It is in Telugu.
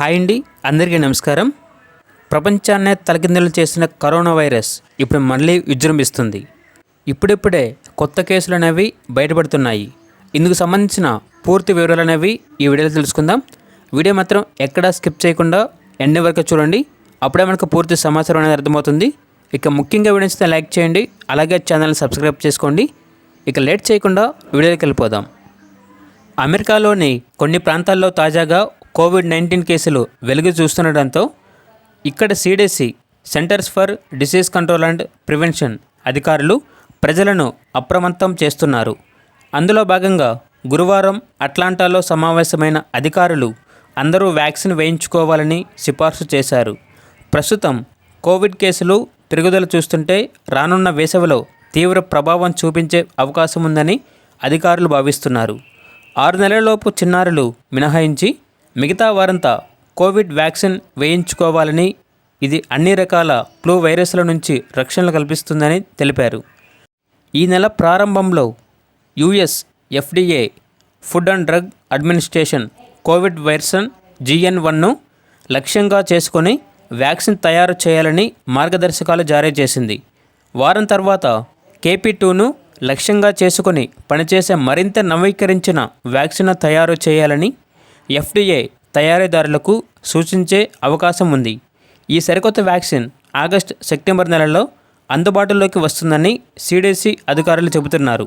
హాయ్ అండి అందరికీ నమస్కారం. ప్రపంచాన్నే తలకిందులు చేసిన కరోనా వైరస్ ఇప్పుడు మళ్ళీ విజృంభిస్తుంది. ఇప్పుడిప్పుడే కొత్త కేసులు అనేవి బయటపడుతున్నాయి. ఇందుకు సంబంధించిన పూర్తి వివరాలు అనేవి ఈ వీడియోలో తెలుసుకుందాం. వీడియో మాత్రం ఎక్కడా స్కిప్ చేయకుండా ఎండ వరకు చూడండి. అప్పుడే మనకు పూర్తి సమాచారం అనేది అర్థమవుతుంది. ఇక ముఖ్యంగా వీడియో లైక్ చేయండి అలాగే ఛానల్ని సబ్స్క్రైబ్ చేసుకోండి. ఇక లేట్ చేయకుండా వీడియోకి వెళ్ళిపోదాం. అమెరికాలోని కొన్ని ప్రాంతాల్లో తాజాగా కోవిడ్ నైన్టీన్ కేసులు వెలుగు చూస్తుండటంతో ఇక్కడ CDC centers for disease control and prevention అధికారులు ప్రజలను అప్రమత్తం చేస్తున్నారు. అందులో భాగంగా గురువారం అట్లాంటాలో సమావేశమైన అధికారులు అందరూ వ్యాక్సిన్ వేయించుకోవాలని సిఫార్సు చేశారు. ప్రస్తుతం కోవిడ్ కేసులు పెరుగుదల చూస్తుంటే రానున్న వేసవిలో తీవ్ర ప్రభావం చూపించే అవకాశం ఉందని అధికారులు భావిస్తున్నారు. ఆరు నెలలలోపు చిన్నారులు మినహాయించి మిగతా వారంతా కోవిడ్ వ్యాక్సిన్ వేయించుకోవాలని ఇది అన్ని రకాల ఫ్లూ వైరస్ల నుంచి రక్షణ కల్పిస్తుందని తెలిపారు. ఈ నెల ప్రారంభంలో US FDA food and drug administration Covid వైర్సన్ JN వన్ను లక్ష్యంగా చేసుకొని వ్యాక్సిన్ తయారు చేయాలని మార్గదర్శకాలు జారీ చేసింది. వారం తర్వాత కేపీ టూను లక్ష్యంగా చేసుకొని పనిచేసే మరింత నవీకరించిన వ్యాక్సిన్ తయారు చేయాలని ఎఫ్డిఏ తయారీదారులకు సూచించే అవకాశం ఉంది. ఈ సరికొత్త వ్యాక్సిన్ ఆగస్ట్ సెప్టెంబర్ నెలలో అందుబాటులోకి వస్తుందని సిడిసి అధికారులు చెబుతున్నారు.